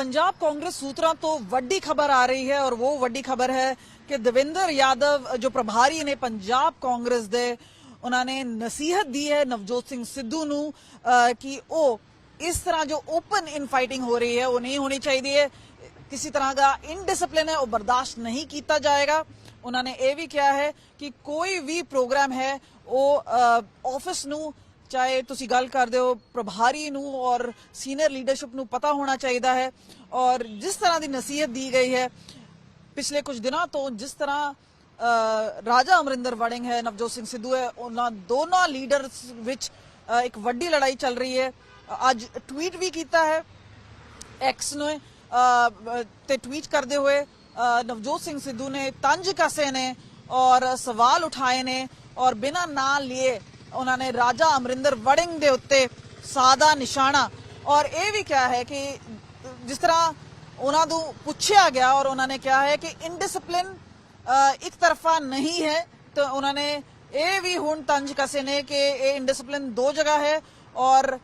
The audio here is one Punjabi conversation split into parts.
पंजाब कांग्रेस सूत्रों तो ਵੱਡੀ ਖਬਰ ਆ ਰਹੀ ਹੈ ਔਰ ਉਹ ਵੱਡੀ ਖਬਰ ਹੈ ਕਿ ਦਵਿੰਦਰ ਯਾਦਵ ਜੋ ਪ੍ਰਭਾਰੀ ਨੇ ਪੰਜਾਬ ਕਾਂਗਰਸ ਦੇ ਉਹਨਾਂ ਨੇ ਨਸੀਹਤ ਦੀ ਹੈ ਨਵਜੋਤ ਸਿੰਘ ਸਿੱਧੂ ਨੂੰ ਅਹ, ਕਿ ਉਹ ਇਸ ਤਰ੍ਹਾਂ ਜੋ ਓਪਨ ਇਨ ਫਾਈਟਿੰਗ ਹੋ ਰਹੀ ਹੈ ਉਹ ਨਹੀਂ ਹੋਣੀ ਚਾਹੀਦੀ ਹੈ ਕਿਸੇ ਤਰ੍ਹਾਂ ਦਾ ਇਨਡਿਸਪਲਿਨ ਹੈ ਉਹ ਬਰਦਾਸ਼ਤ ਨਹੀਂ ਕੀਤਾ ਜਾਏਗਾ ਉਹਨਾਂ ਨੇ ਇਹ ਵੀ ਕਿਹਾ ਹੈ ਕਿ ਕੋਈ ਵੀ ਪ੍ਰੋਗਰਾਮ ਹੈ ਉਹ ਆਫਿਸ ਨੂੰ ਚਾਹੇ ਤੁਸੀਂ ਗੱਲ ਕਰਦੇ ਹੋ ਪ੍ਰਭਾਰੀ ਨੂੰ ਔਰ ਸੀਨੀਅਰ ਲੀਡਰਸ਼ਿਪ ਨੂੰ ਪਤਾ ਹੋਣਾ ਚਾਹੀਦਾ ਹੈ ਔਰ ਜਿਸ ਤਰ੍ਹਾਂ ਦੀ ਨਸੀਹਤ ਦੀ ਗਈ ਹੈ ਪਿਛਲੇ ਕੁਝ ਦਿਨਾਂ ਤੋਂ ਜਿਸ ਤਰ੍ਹਾਂ ਰਾਜਾ ਅਮਰਿੰਦਰ ਵੜਿੰਗ ਹੈ ਨਵਜੋਤ ਸਿੰਘ ਸਿੱਧੂ ਹੈ ਉਹਨਾਂ ਦੋਨਾਂ ਲੀਡਰਸ ਵਿੱਚ ਇੱਕ ਵੱਡੀ ਲੜਾਈ ਚੱਲ ਰਹੀ ਹੈ। ਅੱਜ ਟਵੀਟ ਵੀ ਕੀਤਾ ਹੈ ਐਕਸ ਨੇ ਅ, ਤੇ ਟਵੀਟ ਕਰਦੇ ਹੋਏ ਨਵਜੋਤ ਸਿੰਘ ਸਿੱਧੂ ਨੇ ਤੰਜ ਕਸੇ ਨੇ ਔਰ ਸਵਾਲ ਉਠਾਏ ਨੇ ਔਰ ਬਿਨਾਂ ਨਾਂ लिए ਉਹਨਾਂ ਨੇ ਰਾਜਾ ਅਮਰਿੰਦਰ ਵੜਿੰਗ ਦੇ ਉੱਤੇ ਸਾਦਾ ਨਿਸ਼ਾਨਾ। ਔਰ ਇਹ ਵੀ ਕਿਹਾ ਹੈ ਕਿ ਜਿਸ ਤਰ੍ਹਾਂ ਉਹਨਾਂ ਨੂੰ ਪੁੱਛਿਆ ਗਿਆ ਔਰ ਉਹਨਾਂ ਨੇ ਕਿਹਾ ਹੈ ਕਿ ਇਨਡਿਸਪਲਿਨ ਇੱਕ ਤਰਫਾ ਨਹੀਂ ਹੈ, ਤਾਂ ਉਹਨਾਂ ਨੇ ਇਹ ਵੀ ਹੁਣ ਤੰਜ ਕਸੇ ਨੇ ਕਿ ਇਹ ਇਨਡਿਸਪਲਿਨ ਦੋ ਜਗ੍ਹਾ ਹੈ ਔਰ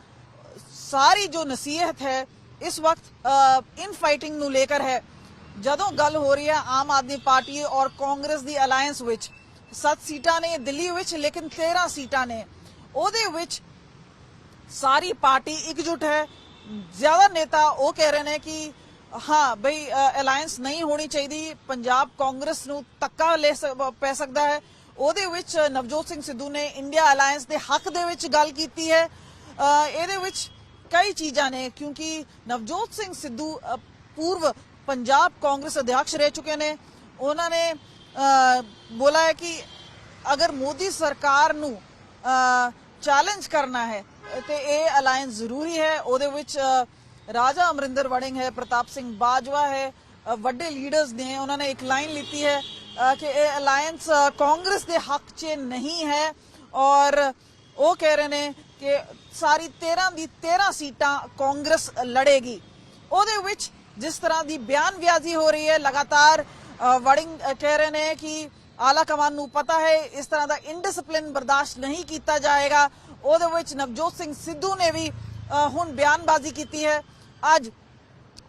ਸਾਰੀ ਜੋ ਨਸੀਹਤ ਹੈ ਇਸ ਵਕਤ ਇਨ ਫਾਈਟਿੰਗ ਨੂੰ ਲੇਕਰ ਹੈ। ਜਦੋਂ ਗੱਲ ਹੋ ਰਹੀ ਹੈ ਆਮ ਆਦਮੀ ਪਾਰਟੀ ਔਰ ਕਾਂਗਰਸ ਦੀ ਅਲਾਈਅੰਸ ਵਿੱਚ 7 ਸੀਟਾਂ ਨੇ ਦਿੱਲੀ ਵਿੱਚ ਲੇਕਿਨ 13 ਸੀਟਾਂ ਨੇ। ਉਹਦੇ ਵਿੱਚ ਸਾਰੀ ਪਾਰਟੀ ਇਕਜੁੱਟ ਹੈ। ਜ਼ਿਆਦਾ ਨੇਤਾ ਉਹ ਕਹਿ ਰਹੇ ਨੇ ਕਿ ਹਾਂ ਬਈ ਅਲਾਈਅੰਸ ਨਹੀਂ ਹੋਣੀ ਚਾਹੀਦੀ। ਪੰਜਾਬ ਕਾਂਗਰਸ ਨੂੰ ਤੱਕਾ ਲੈ ਪੈ ਸਕਦਾ ਹੈ। ਉਹਦੇ ਵਿੱਚ ਨਵਜੋਤ ਸਿੰਘ ਸਿੱਧੂ ਨੇ ਇੰਡੀਆ ਅਲਾਈਅੰਸ ਦੇ ਹੱਕ ਦੇ ਵਿੱਚ ਗੱਲ ਕੀਤੀ ਹੈ। ਅ, ਇਹਦੇ ਵਿੱਚ ਕਈ ਚੀਜ਼ਾਂ ਨੇ ਕਿਉਂਕਿ ਨਵਜੋਤ ਸਿੰਘ ਸਿੱਧੂ ਪੂਰਵ ਪੰਜਾਬ ਕਾਂਗਰਸ ਅਧਿਆਕਸ਼ ਰਹਿ ਚੁੱਕੇ ਨੇ। ਉਹਨਾਂ ਨੇ ਅ, ਬੋਲਾ ਹੈ ਕਿ ਅਗਰ ਮੋਦੀ ਸਰਕਾਰ ਨੂੰ ਚੈਲੰਜ ਕਰਨਾ ਹੈ ਤੇ ਇਹ ਅਲਾਈਅੰਸ ਜ਼ਰੂਰੀ ਹੈ। ਉਹਦੇ ਵਿੱਚ ਰਾਜਾ ਅਮਰਿੰਦਰ ਵੜਿੰਗ ਹੈ ਪ੍ਰਤਾਪ ਸਿੰਘ ਬਾਜਵਾ ਹੈ ਵੱਡੇ ਲੀਡਰਸ ਨੇ ਉਹਨਾਂ ਨੇ ਇੱਕ ਲਾਈਨ ਲਿੱਤੀ ਹੈ ਕਿ ਇਹ ਅਲਾਈਅੰਸ ਕਾਂਗਰਸ ਦੇ ਹੱਕ 'ਚ ਨਹੀਂ ਹੈ। ਔਰ ਉਹ ਕਹਿ ਰਹੇ ਨੇ ਕਿ ਸਾਰੀ 13 ਦੀ 13 ਸੀਟਾਂ ਕਾਂਗਰਸ ਲੜੇਗੀ। ਉਹਦੇ ਵਿੱਚ ਜਿਸ ਤਰ੍ਹਾਂ ਦੀ ਬਿਆਨਬਾਜ਼ੀ ਹੋ ਰਹੀ ਹੈ ਲਗਾਤਾਰ ਵੜਿੰਗ ਕਹਿ ਰਹੇ ਨੇ ਕਿ ਆਲਾ ਕਮਾਨ ਨੂੰ ਪਤਾ ਹੈ, ਇਸ ਤਰ੍ਹਾਂ ਦਾ ਇਨਡਿਸਪਲਿਨ ਬਰਦਾਸ਼ਤ ਨਹੀਂ ਕੀਤਾ ਜਾਏਗਾ। ਉਹਦੇ ਵਿੱਚ ਨਵਜੋਤ ਸਿੰਘ ਸਿੱਧੂ ਨੇ ਵੀ ਹੁਣ ਬਿਆਨਬਾਜ਼ੀ ਕੀਤੀ ਹੈ। ਅੱਜ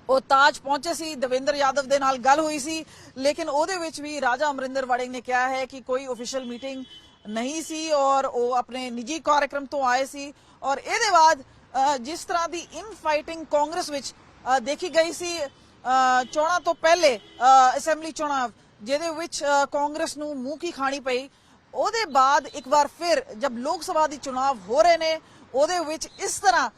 ਉਹ ਤਾਜ ਪਹੁੰਚੇ ਸੀ, ਦਵਿੰਦਰ ਯਾਦਵ ਦੇ ਨਾਲ ਗੱਲ ਹੋਈ ਸੀ। ਲੇਕਿਨ ਉਹਦੇ ਵਿੱਚ ਵੀ ਰਾਜਾ ਅਮਰਿੰਦਰ ਵੜਿੰਗ ਨੇ ਕਿਹਾ ਹੈ ਕਿ ਕੋਈ ਅਫੀਸ਼ੀਅਲ ਮੀਟਿੰਗ ਨਹੀਂ ਸੀ ਔਰ ਉਹ ਆਪਣੇ ਨਿੱਜੀ ਕਾਰਜਕ੍ਰਮ ਤੋਂ ਆਏ ਸੀ। ਔਰ ਇਹਦੇ ਬਾਅਦ ਜਿਸ ਤਰ੍ਹਾਂ ਦੀ ਇਨ ਫਾਈਟਿੰਗ ਕਾਂਗਰਸ ਵਿੱਚ ਦੇਖੀ ਗਈ ਸੀ ਚੋਣਾਂ ਤੋਂ ਪਹਿਲੇ ਅਸੈਂਬਲੀ ਚੋਣਾਂ, ਜਿਹਦੇ ਵਿੱਚ ਕਾਂਗਰਸ ਨੂੰ ਮੂੰਹ ਕੀ ਖਾਣੀ ਪਈ, ਉਹਦੇ ਬਾਅਦ ਇੱਕ ਵਾਰ ਫਿਰ ਜਦ ਲੋਕ ਸਭਾ ਦੀ ਚੋਣਾਂ ਹੋ ਰਹੇ ਨੇ, ਉਹਦੇ ਵਿੱਚ ਇਸ ਤਰ੍ਹਾਂ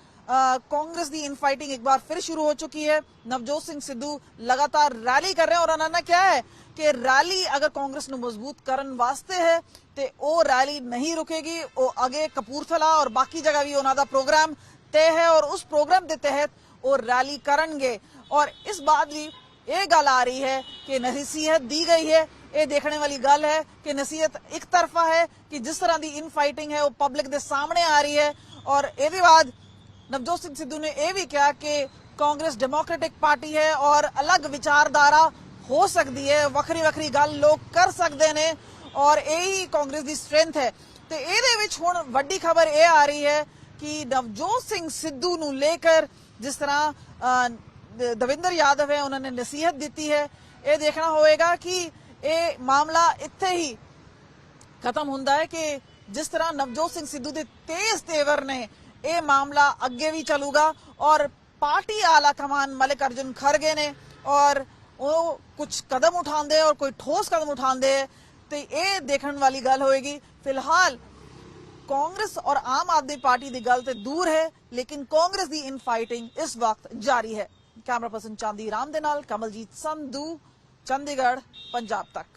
ਕਾਂਗਰਸ ਦੀ ਇਨ ਇੱਕ ਵਾਰ ਫਿਰ ਸ਼ੁਰੂ ਹੋ ਚੁੱਕੀ ਹੈ। ਨਵਜੋਤ ਸਿੰਘ ਸਿੱਧੂ ਲਗਾਤਾਰ ਰੈਲੀ ਕਰ ਰਹੇ ਔਰ ਉਹਨਾਂ ਨੇ ਕਿਹਾ ਹੈ ਕਿ ਰੈਲੀ ਅਗਰ ਕਾਂਗਰਸ ਨੂੰ ਮਜ਼ਬੂਤ ਕਰਨ ਵਾਸਤੇ ਹੈ, ਤੇ ਉਹ ਰੈਲੀ ਨਹੀਂ ਰੁਕੇਗੀ, ਉਹ ਅਗੇ ਕਪੂਰਥਲਾ ਔਰ ਬਾਕੀ ਜਗ੍ਹਾ ਵੀ ਉਹਨਾਂ ਦਾ ਪ੍ਰੋਗਰਾਮ ਤੈਅ ਹੈ ਔਰ ਉਸ ਪ੍ਰੋਗਰਾਮ ਦੇ ਤਹਿਤ ਉਹ ਰੈਲੀ ਕਰਨਗੇ ਔਰ ਇਸ ਬਾਤ ਵੀ ਇਹ ਗੱਲ ਆ ਰਹੀ ਹੈ ਕਿ ਨਸੀਹਤ ਦੀ ਗਈ ਹੈ ਇਹ ਦੇਖਣੇ ਵਾਲੀ ਗੱਲ ਹੈ ਕਿ ਨਸੀਹਤ ਇੱਕ ਤਰਫਾ ਹੈ ਕਿ ਜਿਸ ਤਰ੍ਹਾਂ ਦੀ ਇਨ ਫਾਈਟਿੰਗ ਹੈ ਉਹ ਪਬਲਿਕ ਦੇ ਸਾਹਮਣੇ ਆ ਰਹੀ ਹੈ ਔਰ ਇਹਦੇ ਬਾਅਦ ਨਵਜੋਤ ਸਿੰਘ ਸਿੱਧੂ ਨੇ ਇਹ ਵੀ ਕਿਹਾ ਕਿ ਕਾਂਗਰਸ ਡੈਮੋਕ੍ਰੈਟਿਕ ਪਾਰਟੀ ਹੈ ਔਰ ਅਲੱਗ ਵਿਚਾਰਧਾਰਾ ਹੋ ਸਕਦੀ ਹੈ ਵੱਖਰੀ ਵੱਖਰੀ ਗੱਲ ਲੋਕ ਕਰ ਸਕਦੇ ਨੇ ਔਰ ਇਹ ਹੀ ਕਾਂਗਰਸ ਦੀ ਸਟਰੈਂਥ ਹੈ ਤੇ ਇਹਦੇ ਵਿੱਚ ਹੁਣ ਵੱਡੀ ਖਬਰ ਇਹ ਆ ਰਹੀ ਹੈ ਕਿ ਨਵਜੋਤ ਸਿੰਘ ਸਿੱਧੂ ਨੂੰ ਲੈ ਕੇ ਜਿਸ ਤਰ੍ਹਾਂ ਦਵਿੰਦਰ ਯਾਦਵ ਹੈ, ਉਹਨਾਂ ਨੇ ਨਸੀਹਤ ਦਿੱਤੀ ਹੈ। ਇਹ ਦੇਖਣਾ ਹੋਵੇਗਾ ਕਿ ਇਹ ਮਾਮਲਾ ਇੱਥੇ ਹੀ ਖਤਮ ਹੁੰਦਾ ਹੈ ਕਿ ਜਿਸ ਤਰ੍ਹਾਂ ਨਵਜੋਤ ਸਿੰਘ ਸਿੱਧੂ ਦੇ ਤੇਜ਼ ਤੇਵਰ ਨੇ ਇਹ ਮਾਮਲਾ ਅੱਗੇ ਵੀ ਚੱਲੂਗਾ ਔਰ ਪਾਰਟੀ ਆਲਾ ਕਮਾਨ ਮਲਿਕ ਅਰਜੁਨ ਖਰਗੇ ਨੇ ਔਰ ਉਹ ਕੁਝ ਕਦਮ ਉਠਾਉਂਦੇ ਔਰ ਕੋਈ ਠੋਸ ਕਦਮ ਉਠਾਉਂਦੇ ਹੈ। ਤੇ ਇਹ ਦੇਖਣ ਵਾਲੀ ਗੱਲ ਹੋਏਗੀ। ਫਿਲਹਾਲ ਕਾਂਗਰਸ ਔਰ ਆਮ ਆਦਮੀ ਪਾਰਟੀ ਦੀ ਗੱਲ ਤੇ ਦੂਰ ਹੈ, ਲੇਕਿਨ ਕਾਂਗਰਸ ਦੀ ਇਨ ਫਾਈਟਿੰਗ ਇਸ ਵਕਤ ਜਾਰੀ ਹੈ। ਕੈਮਰਾ ਪਰਸਨ ਚਾਂਦੀ ਰਾਮ ਦੇ ਨਾਲ ਕਮਲਜੀਤ ਸੰਧੂ, ਚੰਡੀਗੜ੍ਹ, ਪੰਜਾਬ ਤੱਕ।